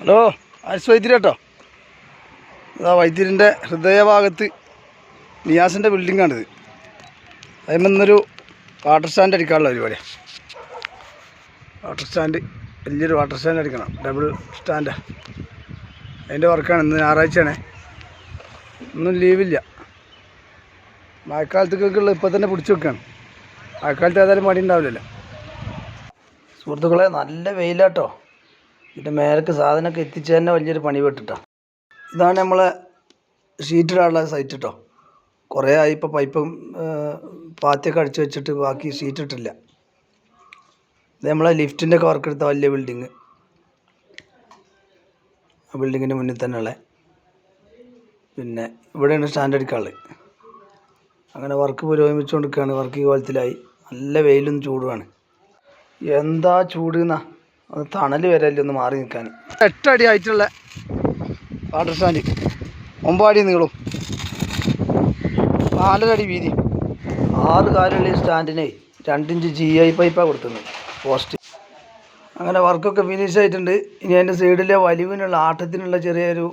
Hello Aris വൈദ്യര് കേട്ടോ? ഇതാ വൈദ്യരിന്റെ ഹൃദയഭാഗത്ത് നിയാസിന്റെ ബിൽഡിങ്ങാണിത് അതിമെന്നൊരു വാട്ടർ സ്റ്റാൻഡ് അടിക്കാനുള്ള പരിപാടിയാണ് വാട്ടർ സ്റ്റാൻഡ് വലിയൊരു വാട്ടർ സ്റ്റാൻഡ് അടിക്കണം. ഡബിൾ സ്റ്റാൻഡാ അതിന്റെ വർക്കാണ് ഇന്ന് ഞായറാഴ്ചയാണ്. ഒന്നും ലീവില്ല മഴക്കാലത്തേക്കുള്ള ഇപ്പോൾ തന്നെ പിടിച്ചു വെക്കുകയാണ് മഴക്കാലത്ത് ഏതായാലും മടി ഉണ്ടാവില്ലല്ലോ. സുഹൃത്തുക്കളെ നല്ല വെയിലാട്ടോ. ഇതിന്റെ മേലേക്ക് സാധനമൊക്കെ എത്തിച്ച് തന്നെ വലിയൊരു പണി പെട്ടിട്ടാണ് ഇതാണ് നമ്മളെ ഷീറ്റിടാനുള്ള സൈറ്റ് കേട്ടോ കുറേ ആയി ഇപ്പോൾ പൈപ്പും പാത്തിയൊക്കെ അടിച്ചു വെച്ചിട്ട് ബാക്കി ഷീറ്റ് ഇട്ടില്ല. ഇത് നമ്മളെ ലിഫ്റ്റിന്റെ ഒക്കെ വർക്ക് എടുത്ത വലിയ ബിൽഡിങ് ആ ബിൽഡിങ്ങിന്റെ മുന്നിൽ തന്നെയുള്ള. പിന്നെ ഇവിടെയാണ് സ്റ്റാൻഡ് അടിക്കാനുള്ളത് അങ്ങനെ വർക്ക് പുരോഗമിച്ചുകൊണ്ടിരിക്കുകയാണ്. വർക്ക് ഈ കോലത്തിലായി. നല്ല വെയിലും ചൂടുമാണ്. എന്താ ചൂട് എന്നാ അത് തണൽ വരല്ലേ ഒന്ന് മാറി നിൽക്കാൻ. എട്ടടി ആയിട്ടുള്ള വാട്ടർ സ്റ്റാൻഡ്. ഒമ്പതടി നീളും. നാലര അടി വീതി. ആറ് കാലുള്ള ഈ സ്റ്റാൻഡിനെ രണ്ടിഞ്ച് ജി ഐ പൈപ്പാണ് കൊടുത്തത്. പോസ്റ്റ് അങ്ങനെ വർക്കൊക്കെ ഫിനിഷ് ആയിട്ടുണ്ട്. ഇനി അതിന്റെ സൈഡിലെ വലിവിനുള്ള ആട്ടത്തിനുള്ള ചെറിയൊരു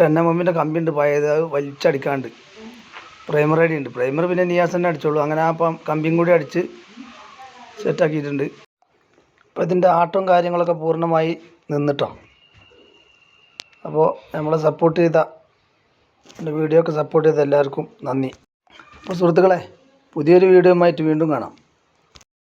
ടെൻ എം എമ്മിന്റെ കമ്പി ഉണ്ട് പഴയത്. അത് വലിച്ചടിക്കാണ്ട്. പ്രൈമർ അടി ഉണ്ട്. പ്രൈമർ പിന്നെ നിയാസ് തന്നെ അടിച്ചോളൂ. അങ്ങനെ ആ കമ്പിയും കൂടി അടിച്ച് സെറ്റാക്കിയിട്ടുണ്ട് അപ്പോൾ ഇതിന്റെ ആട്ടവും കാര്യങ്ങളൊക്കെ പൂർണമായി നിന്നിട്ടോ? അപ്പോൾ നമ്മളെ സപ്പോർട്ട് ചെയ്ത എന്റെ വീഡിയോ ഒക്കെ സപ്പോർട്ട് ചെയ്ത എല്ലാവർക്കും നന്ദി. അപ്പോൾ സുഹൃത്തുക്കളെ പുതിയൊരു വീഡിയോയുമായിട്ട് വീണ്ടും കാണാം.